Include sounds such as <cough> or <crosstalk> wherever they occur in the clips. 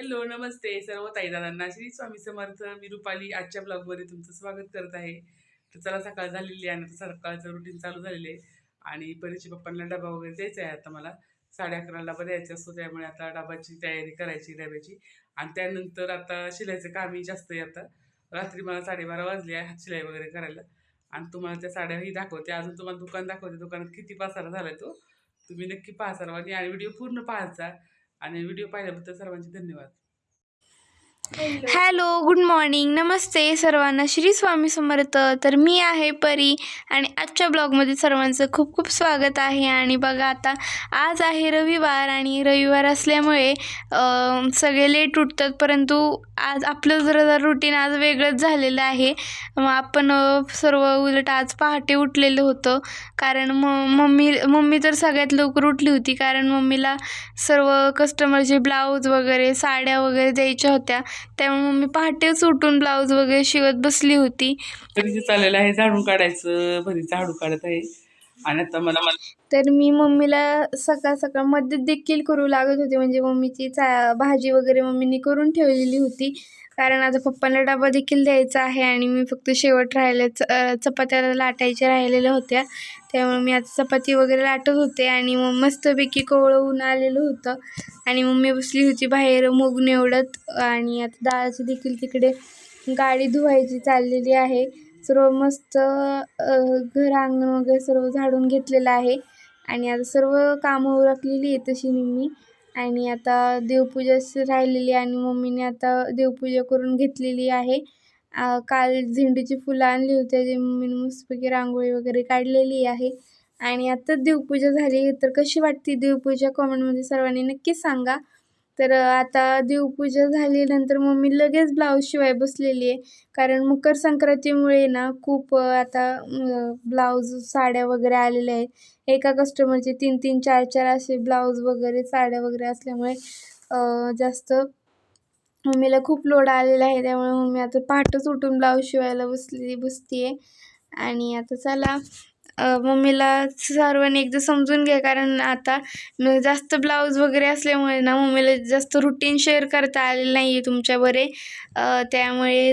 Hello नमस्ते. सर्व ताईदादांना. श्री स्वामी समर्थ मी रुपाली. आजच्या ब्लॉगमध्ये तुमचं स्वागत करत आहे. तर चला सकाळ झालेली आहे. आणि सकाळचं रुटीन चालू झालेलं आहे. आणि परीक्षे पप्पांना डबा वगैरे द्यायचा आहे आता मला. साडे अकरा डबा द्यायचा असतो. त्यामुळे आता डबाची तयारी करायची डब्याची. आणि त्यानंतर आता शिलाईचं कामही जास्त आहे आता. रात्री मला साडेबारा वाजले आहे हात शिलाई वगैरे करायला. आणि तुम्हाला त्या साड्याही दाखवते. अजून तुम्हाला दुकान दाखवते. दुकानात किती पासारा झाला तो. तुम्ही नक्की पाहा सर्वांनी आणि व्हिडिओ पूर्ण पाहायचा. आणि व्हिडिओ पाहिल्याबद्दल सर्वांचे धन्यवाद. Hello good morning. नमस्ते सर्वांना. श्री स्वामी समर्थ. तर मी आहे परी आणि आजच्या ब्लॉगमध्ये सर्वांचं खूप खूप स्वागत आहे. आणि बघा आता आज आहे रविवार आणि रविवार असल्यामुळे सगळे लेट उठतात परंतु आज आपलं जरा रुटीन आज वेगळंच झालेलं आहे. मग आपण सर्व उलट आज पहाटे उठलेलं होतं. कारण म मम्मी मम्मी तर सगळ्यात लवकर उठली होती. कारण मम्मीला सर्व कस्टमरचे ब्लाऊज वगैरे साड्या वगैरे द्यायच्या होत्या. त्यामुळे मम्मी पहाटेच उठून ब्लाऊज वगैरे शिवत बसली होती. चाललेलं आहे झाडून काढायचं भरी झाडू काढत आहे. आणि मला मला तर मी मम्मीला सकाळ सकाळ मदत देखील करू लागत होते. म्हणजे मम्मीची चा भाजी वगैरे मम्मीने करून ठेवलेली होती. कारण आता पप्पांना डबा देखील द्यायचा आहे आणि मी फक्त शेवट राहिले च चपात्याला चपात्या लाटायच्या राहिलेल्या होत्या. त्यामुळे मी आता चपाती वगैरे लाटत होते आणि मग मस्तपैकी कोवळं ऊन आलेलं होतं. आणि मम्मी बसली होती बाहेर मोग निवडत. आणि आता दाळाची देखील तिकडे गाडी धुवायची चाललेली आहे. सर्व मस्त घर अंगण वगैरे सर्व झाडून घेतलेलं आहे. आणि आता सर्व कामं उरकलेली आहे तशी निम्मी. आणि आता देवपूजा राहिलेली आणि मम्मीने आता देवपूजा करून घेतलेली आहे. काल झेंडूची फुलं आणली होती त्याची मम्मीने मस्तपैकी रांगोळी वगैरे काढलेली आहे. आणि आता देवपूजा झाली तर कशी वाटते देवपूजा? कॉमेंटमध्ये सर्वांनी नक्कीच सांगा. तर आता देवपूजा झाल्यानंतर मम्मी लगेच ब्लाऊज शिवाय बसलेली आहे. कारण मकर संक्रांतीमुळे ना खूप आता ब्लाऊज साड्या वगैरे आलेल्या आहेत. एका कस्टमरचे तीन तीन चार चार असे ब्लाऊज वगैरे साड्या वगैरे असल्यामुळे जास्त मम्मीला खूप लोड आलेला आहे. त्यामुळे मम्मी आता पहाटच उठून ब्लाऊज शिवायला बसली बसते आहे आणि आता चला मम्मीला सर्वांनी एकदा समजून घ्या कारण आता जास्त ब्लाऊज वगैरे असल्यामुळे ना मम्मीला जास्त रुटीन शेअर करता आलेलं नाही आहे तुमच्याबरे त्यामुळे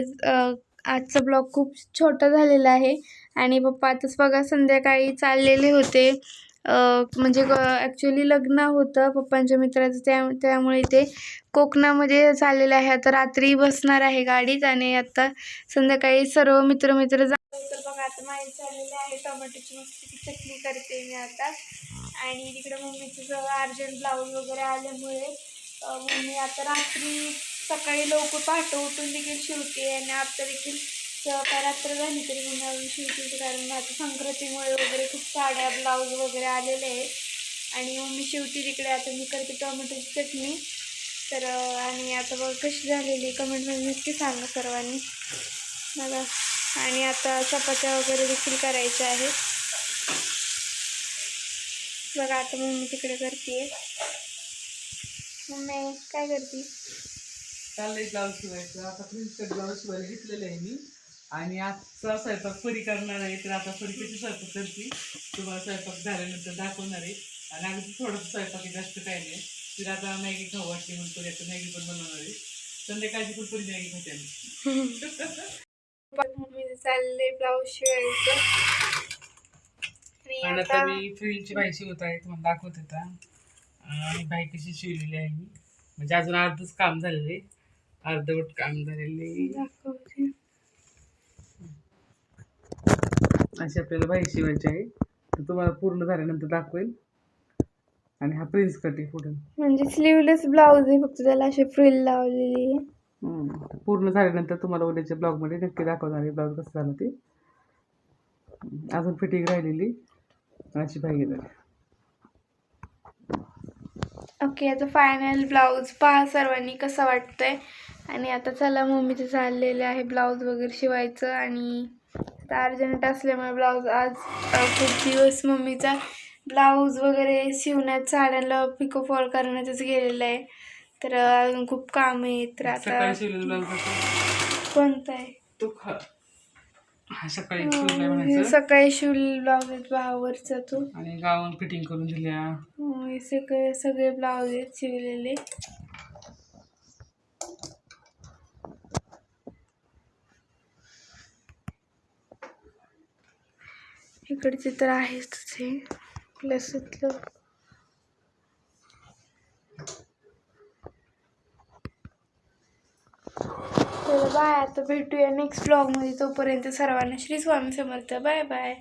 आजचा ब्लॉग खूप छोटा झालेला आहे. आणि पप्पा आताच बघा संध्याकाळी चाललेले होते. म्हणजे ॲक्च्युली लग्न होतं पप्पांच्या मित्राचं त्या त्यामुळे ते कोकणामध्ये चाललेलं आहे. आता रात्री बसणार आहे गाडीत आणि आता संध्याकाळी सर्व मित्र मित्र जा तर बघा आता माहीत झालेलं आहे टोमॅटोची मस्त चटणी करते मी आता. आणि तिकडे मम्मीचं सगळं अर्जंट ब्लाऊज वगैरे आल्यामुळे मम्मी आता रात्री सकाळी लवकर पहाटे उठून देखील शिवते आणि आता देखील काय रात्र झाली तरी मम्मी अजून शिवते कारण आता संक्रांतीमुळे वगैरे खूप साड्या ब्लाऊज वगैरे आलेले आहेत. आणि मम्मी शिवते तिकडे आता मी करते टोमॅटोची चटणी. तर आणि आता बघ कशी झालेली कमेंटमध्ये नक्की सांगा सर्वांनी. मला आणि आता चपात्या वगैरे देखील करायच्या आहेत. बघा आता मम्मी तिकडे करते मम्मी काय करते? चाललंय ब्लाऊज शिवायचं. आता प्रिन्सेस ब्लाऊज शिवायला घेतलेलं आहे मी. आणि आजचा स्वयंपाक परी करणार आहे. तर आता परी कशी स्वयंपाक करते? तुम्हाला स्वयंपाक झाल्यानंतर दाखवणार आहे. आणि अगदी थोडंसं स्वयंपाक जास्त काय नाही. तिला आता मॅगी खाऊ वाटली म्हणून परी आता मॅगी पण बनवणार आहे. संध्याकाळची पण परी मॅगी खाते <laughs> चालले ब्लाऊज शिवायचं. आणि आता मी फ्रिलची बाई शिवत आहे तुम्हाला दाखवत होता. आणि बाई कशी शिवलेली आहे मी. म्हणजे अजून अर्धच काम झालेलं आहे. अर्धवट काम झालेले अशी आपल्याला बाई शिवायची आहे. तर तुम्हाला पूर्ण झाल्यानंतर दाखवेल आणि हा प्रिन्स कट आहे पुढे. म्हणजे स्लीवलेस ब्लाऊज आहे फक्त त्याला अशी फ्रिल लावलेली आहे. पूर्ण झाल्यानंतर तुम्हाला उद्याच्या ब्लॉगमध्ये नक्की दाखवणार आहे ब्लाऊज कसं झालं ते. अजून फिटिंग राहिलेली अशी बाई गेलेली ओके आता फायनल ब्लाऊज पहा सर्वांनी कसं वाटतंय. आणि आता चला मम्मीचं चाललेलं आहे ब्लाऊज वगैरे शिवायचं आणि आता अर्जंट असल्यामुळे ब्लाऊज आज खूप दिवस मम्मीचा ब्लाऊज वगैरे शिवण्यात साड्यांना पिको फॉल करण्यातच गेलेलं आहे. तर अजून खूप काम आहे तर आता सकाळी कोणतं आहे? सकाळी हो, शिवलाय म्हणायचं. सकाळी शिवलेले ब्लाऊज आहेत भावावरचा तू. आणि गावून फिटिंग करून दिल्या. हो, सगळे सगळे ब्लाउज आहेत शिवलेले इकडचे तर आहेच हे प्लस इथलं बाय. आता भेटूया नेक्स्ट ब्लॉगमध्ये तोपर्यंत सर्वांना श्री स्वामी समर्थ. Bye bye.